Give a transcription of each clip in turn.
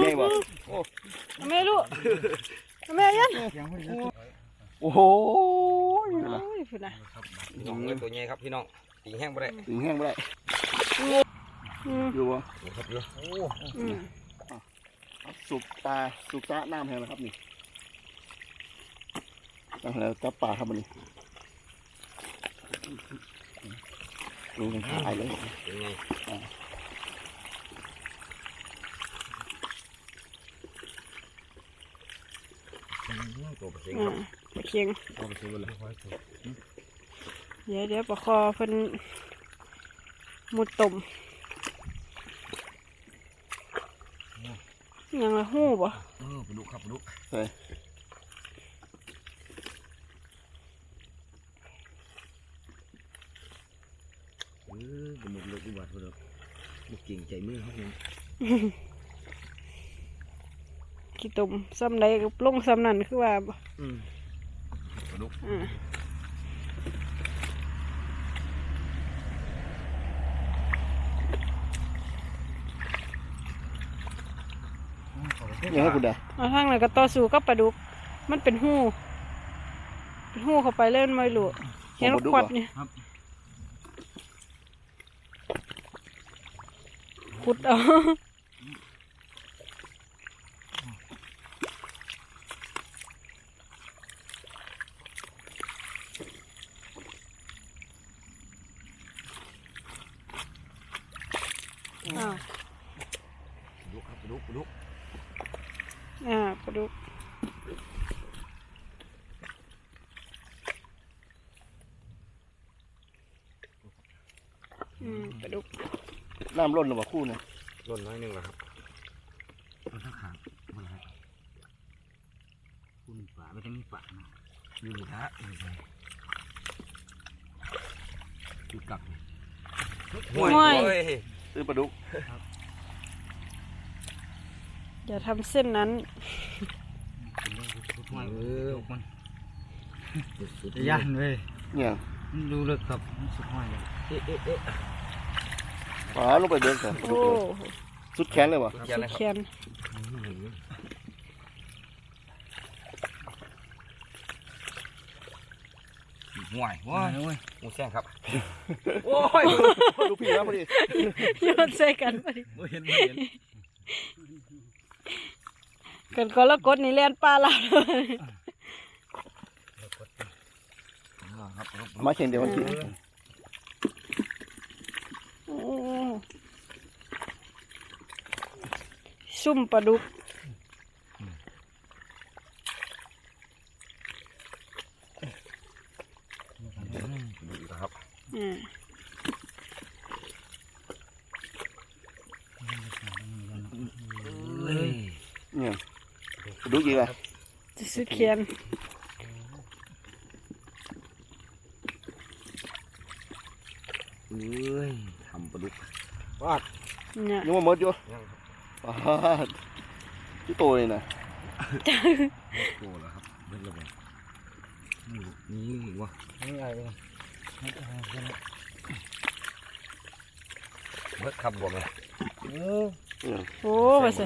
ใหญ่บ่แม่ลูกแม่ยันโอ้โหโอ้ยพุ่นน่ะพี่น้องเลยตัวใหญ่ครับพี่น้องตีแห้งบ่ได้ถึงแห้งบ่ได้อืมอยู่บ่นี่ครับเยอะอืมสุกตาสุกตาน้ำแห้งแล้วครับนี่น้ำแล้วจับปลาครับมันนี่ดูกันถ่ายเลยเป็นไง ตัวเสียงอ่าครับปลาเค็งตัวเสียงเลยเดี๋ยวเดี๋ยวปลาคอเพิ่นมุดตุ่มยังละหู้บ่เออปลาดุกครับปลาดุกใช่เออกระหมดเลยอุบัติเหตุบุกเก่งใจมือครับผม กี่ตุ่มซ้ำใดก็ลงซ้ำนั่นคือว่าบ่อืมปลาดุกอ่ายังให้คุณได้เอาทางนั้นก็ต่อสู้กับปลาดุก มันเป็นหู้เป็นหู้เข้าไปแล้วมันไม่รู้เห็นควัดนี่ขุดเอา อ่าปลาดุกครับปลาดุกปลาดุกอ่าปลาดุกอืมปลาดุกน้ำล้นหรือเปล่าคู่เนี่ยล่นน้อยหนึงแล้วครับมันทั้งขางมันฮะคุณป่าไม่ต้องมีป่านะอยู่นี่ฮะอยู่ไหนอยู่กลับห่วยเว้ย ซื้อปลาดุก อย่าทำเส้นนั้นเออมันย่านเว้ยเนี่ยมันดูเลิกครับมันสุดห้อยเลยเอ๊ะเอ๊ะเอ๊ะปลาลงไปเดินกันโอ้สุดแขนเลยวะสุดสุดแขแขน ห่วยว้าโอ้ยหมูแซงครับ โอ้ยดูพี่แล้วพอดีโยนใส่กันพอดีบ่เห็นบ่เห็นกันก็แล้วกดนี่เลียนปลาลาเลยครับมาเข่งเดียวกันทีโอ้ซุ่มปลาดุก ครับอืมเอ้ยเนี่ยปลาดุกอีกอะจะซื้อแขนเอ้ยทำปลาดุกวาดเนี่ยยังมาหมดอยู่ยังปลาที่โตเลยนะโตแล้วครับเบิ้ลระเบิดนี่นี่วะ นี่อะไรเนี่ยมันจะหากันเบิ้ลขับบวมเลยเออเนี่ยโอ้ว่าสิ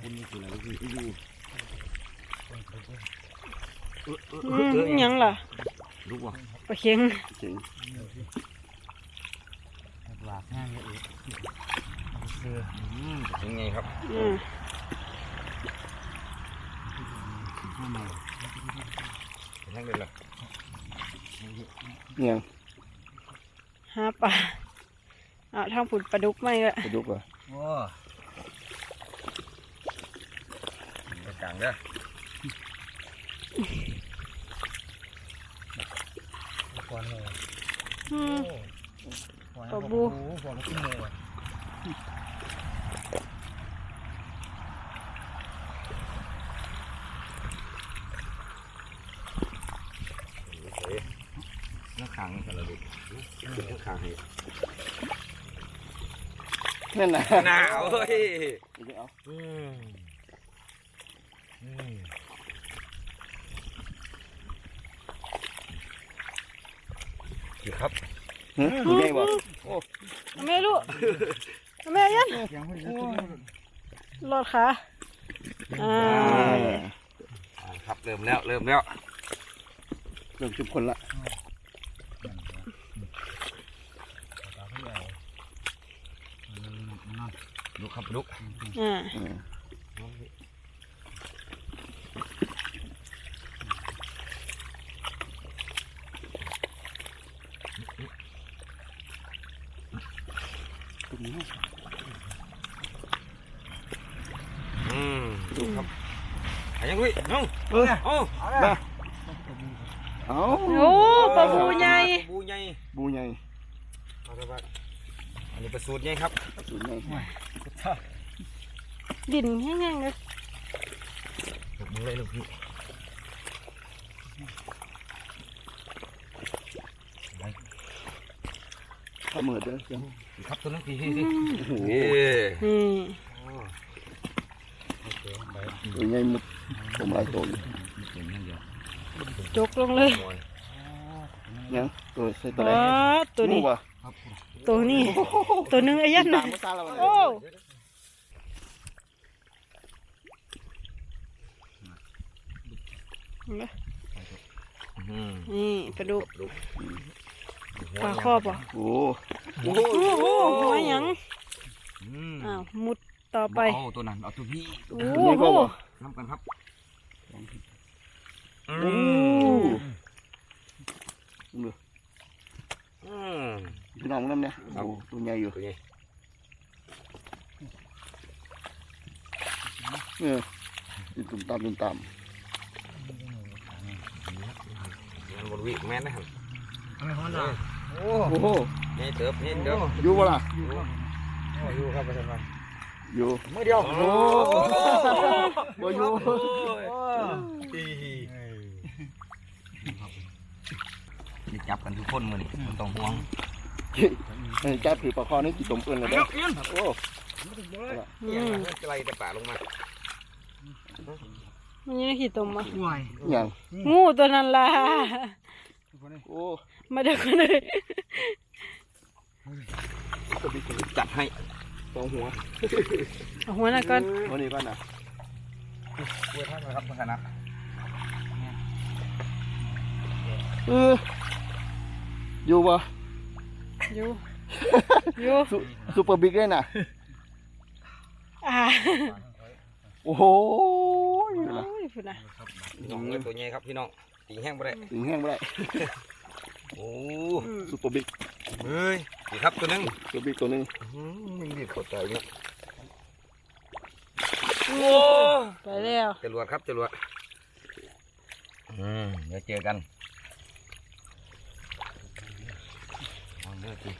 คุณนี่คืออะไรคืออยู่อืมอิหยังล่ะลูกวะปลาเค็ง เข่ง หลากง่ายเลยอีกเออ อืมเป็นไง ครับอืมเป็นยังไงล่ะเนี่ยหาปลาอ่าทางผุดปลาดุกไม่ละปลาดุกอะโอ้กลางเด้อก่อนเลยอืมก่อนปลาบูก่อนแล้วขึ้นเลย น้ำขังกันละลูก น้ำขังให้นั่นนะหนาวเฮ้ยเดี๋ยวเอาอืมอืมอยู่ครับฮะดูไงบ่เอาแม่ลูกเอาแม่ยันเสียงคนเดียวตัวนี้รอดขาอ่าอ่าครับเริ่มแล้วเริ่มแล้วเริ่มชุบคนละ ลุกครับลุกอ่าเออตรงนี้อืมลุกครับอายังลุยน้องเออโอ้มาเอาโอ้ปลาบูใหญ่บูใหญ่บูใหญ่เอาละครับอันนี้ประสูตรใหญ่ครับสูงใหญ่ ดินแห้งๆเลยลุกมึงเลยลูกพี่ถ้าเหมือดเด้อครับตัวนั้นพี่พี่พี่โอ้โหอ้นี่ตัวใหญ่หมดผมหลายตัวจกลงเลยยังตัวใส่ตัวไหนอ๋อตัวนี้ตัวนี้ตัวนึงไอ้ยันานะ โอ้อืมนี่ปลาดุกลุกปลาครอบอะโอ้โอ้โหโอ้โหหัวหยังอืมอ้าวมุดต่อไปเอาตัวนั้นเอาตัวพี่โอ้โหน้ำกันครับโอ้อืมพี่น้องน้ำเนี่ยโอ้ตัวใหญ่อยู่ ตัวใหญ่เออตุ่มตามตุ่มตามงานบนวิแม่นนะครับไม่ฮ้อนหรอโอ้โอ้โหนี่เติบนี่เดี๋ยวอยู่บ่ล่ะอยู่ครับอยู่ครับประชาชนอยู่มือเดียวโอ้บ่อยู่นี่จับกันทุกคนมือนี่มันต้องห่วงเอ้ยจับถือปลาคอนี่กี่ตมเอิ้นเลยเด้อโอ้อืยังมไล่แต่ป่าลงมา มันยังขี่ตมมาห่วยหยังงูตัวนั้นล่ะโอ้มาเด็กกันเลยจัดให้สองหัวเอาหัวหน้าก่อนวันนี้ก่อนนะเวท่านนะครับท่านนะเอออยู่บ่อยู่อยู่ซุซุปเปอร์บิ๊กเลยน่ะอ่า โอ้โหโอ้ยพุ่นน่ะน้องเลยตัวใหญ่ครับพี่น้องตีแห้งไปได้ถึงแห้งไม่ได้โอ้อืมซุปเปอร์บิ๊กเฮ้ยดีครับตัวนึงตัวบิ๊กตัวหนึงมึงดีปวดใจเนี่ยไปแล้วจรวดครับจรวดอืมเดี๋ยวเจอกันเอาเด้อจี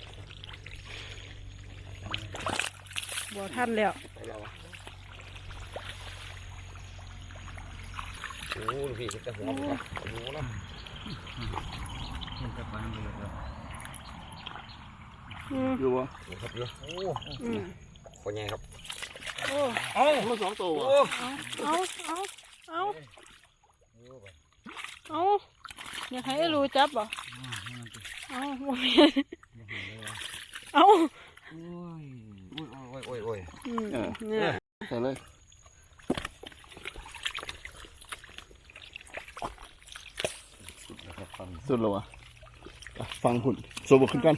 บ่ทันแล้ว โอ้ลูกพี่จะหัวผมครับดูนะมันจะปันเลยครับอืมอยู่บ่ดูครับเยอะโอ้อืมคนใหญ่ครับโอ้เอ้ามาสองตัวโอ้บ่เอาเอาเอาเอาอยากให้ไอ้รู้จับบ่เอาบ่แม่นเอาโอ้ยโอ้ยโอ้ยโอ้ยอืมเนี่ยใส่เลย สุดแล้ววะอะฟังหุ่นสูบขึ้นกัน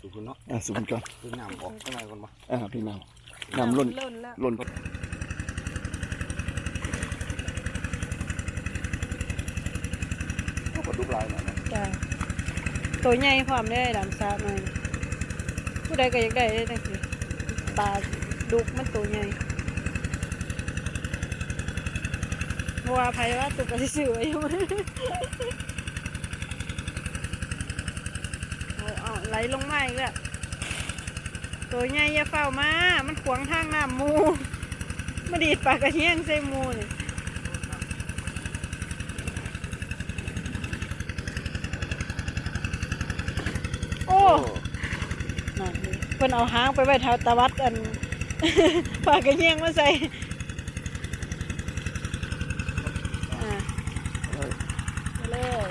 สุขุนเนาะอะสูบขึ้นกันดูน้ำออกข้างในก่อนมาอะพี่น้ำน้ำล้นล้นแล้วล้นเอาปลาดุกลายหน่อยนะจ้ะตัวใหญ่พร้อมได้ดำซาหน่อยผู้ใดก็อยากได้ได้จังซี่ปลาดุกมันตัวใหญ่บ่ว่าไผว่าตุกก็สิซื้อไว้อยู่เอาเอา ไหลลงมาอีกแล้วตัวใหญ่อย่าเฝ้ามา มันขวางทางน้ำหมูมาดีดปากกระเทียงใส่หมูนี่โอ้นั่นนี่เพิ่นเอาหางไปไว้แถวตะวัดอันปากกระเทียงมาใส่อ่าไปเลย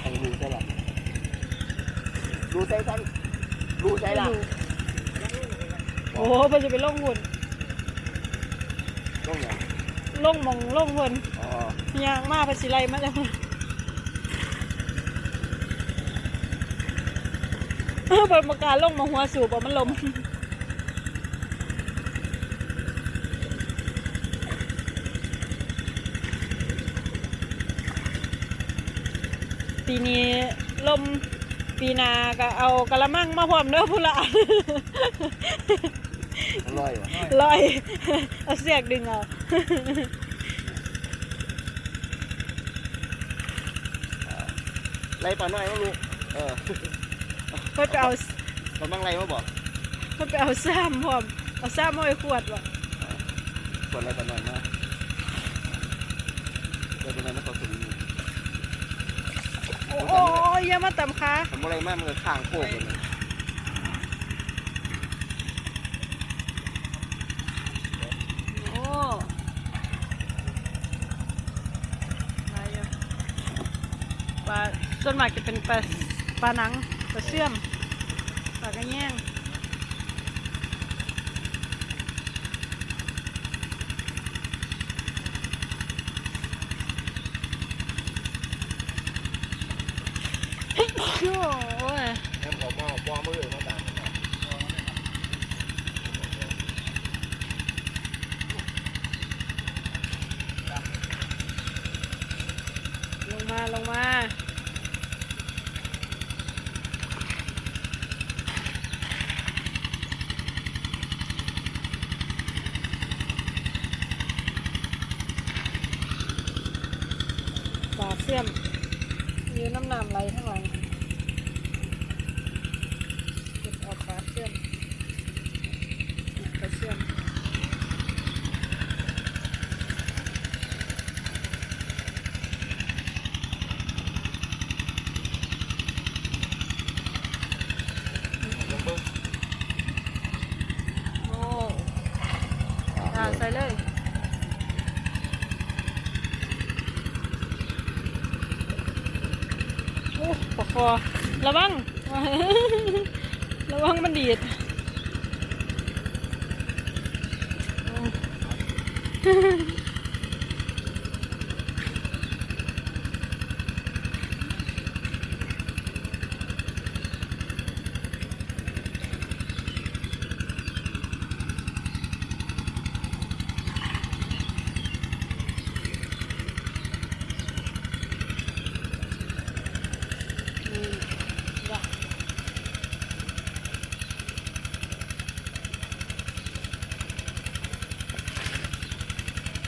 ทางรูใช่ละ รูใช่ท่านรูใช่ละโอ้โหมันจะไปล่องหุ่นต้องอย่างล่องหมองล่องหุ่นอ๋อยางมากไปสิไรมาแล้วเออเปิดประกาศล่องหมองหัวสูบอะมันลมปีนี้ลม ปีหนาก็เอากระมังมาพร้อมเด้อพุนละอร่อยว่ะลอยเอาเสียกดึงเอาไรปลาหน่อยมั้งลูกเออเพิ่นไปเอาปลาบ้างไรมาบอกเพิ่นไปเอาซ้ำพร้อมเอาซ้ำมาไว้ขวดว่ะส่วนไรปลาหน่อยมาไรปลาหน่อยมาต่อสุดนี้โอ้โอ้ยอย่ามาต่ำขาทำอะไรมากมันก็ข้างโคกเลยโอ้อะไรอะปลาส่วนมากจะเป็นปลาปลาหนังปลาเสื่อมปลากระแยงโอ้ย แอมขอมาบอมือมาตาม ลง มาลงมาปลาเสี่ยมยืนน้ำน้ำไหลข้างหลังเก็บออกปลาเสื่อมปลาเสื่อม โอ้ ไปเลยโอ้ปะคอระวัง ระวังมันดีดโอ้อืมจ้ะ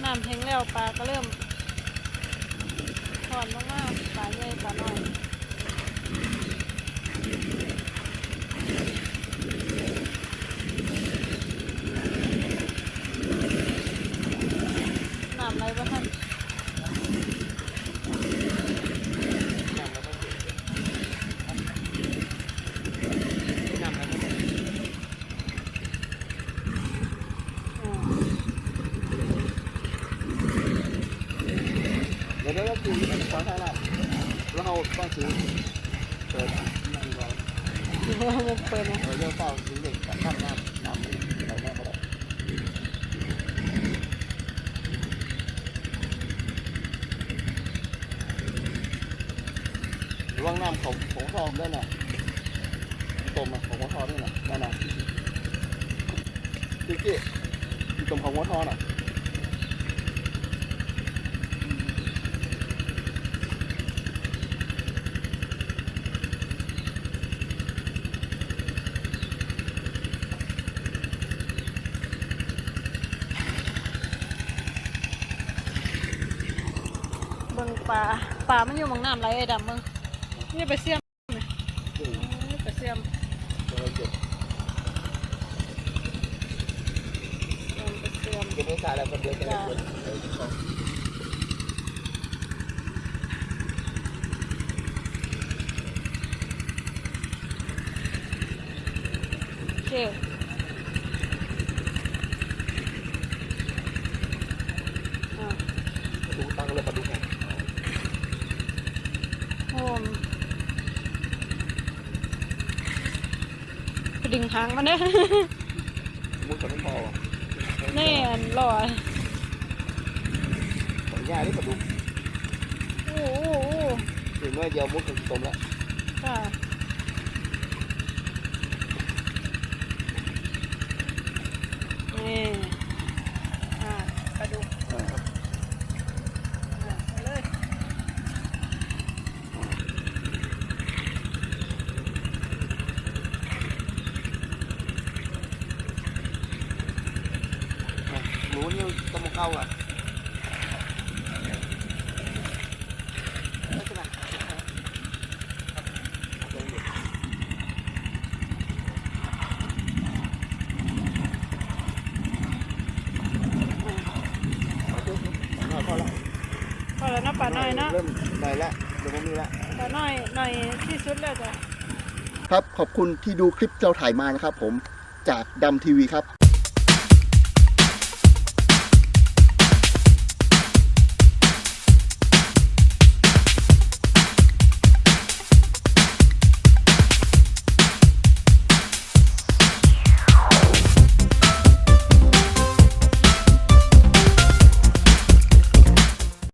น้ำ แล้วปลาก็เริ่มถอนลงมาปลาใหญ่ปลาน้อยน้ำไหลบ่ทัน อ่า เดี๋ยวเดี๋ยวเราคือมันขอทางน้ำแล้วเราต้องซื้อเปิดนั่งรอ ดูว่า มันเปิดนะเราเลือกเฝ้าซื้อเด็กกับข้ามน้ำน้ำมันไหลแม่ก็ได้ระวังน้ำของของทองด้วยนะตมอะของหัวทอด้วยนะนั่นน่ะพี่กี้ตมของหัวทอน่ะ ปลาปลามันอยู่หมองน้ำไหลไอ้ดำมึงนี่ไปเสี่ยมนี่อืมเอ้ยไปเสี่ยมเดี๋ยวเราเก็บเสี่ยมไปเสี่ยมเก็บไว้ขายแล้วคนเดียวจะได้เงินเออ โอเคอ่า ดูตังค์เลยปลาดุกไง โโอ้มไป ดึงหางมันเด้มุดกับน้ำพอว่ะแน่นหล่อของยาที่กระดูกโอ้โหโอ้โหถึงเมื่อเดียวมุดกับตมแล้วค่ะนี่อ่ากระดูกอ่าเอาเลย รู้นี่ต้องมา เข้าอะลักษณะพอแล้วพอแล้วเนาะป่าน้อยเนาะเริ่มหน่อยละเดี๋ยวผมมีละป่าน้อยหน่อยที่สุดแล้วจ้ะครับขอบคุณที่ดูคลิปเราถ่ายมานะครับผมจากดำทีวีครับ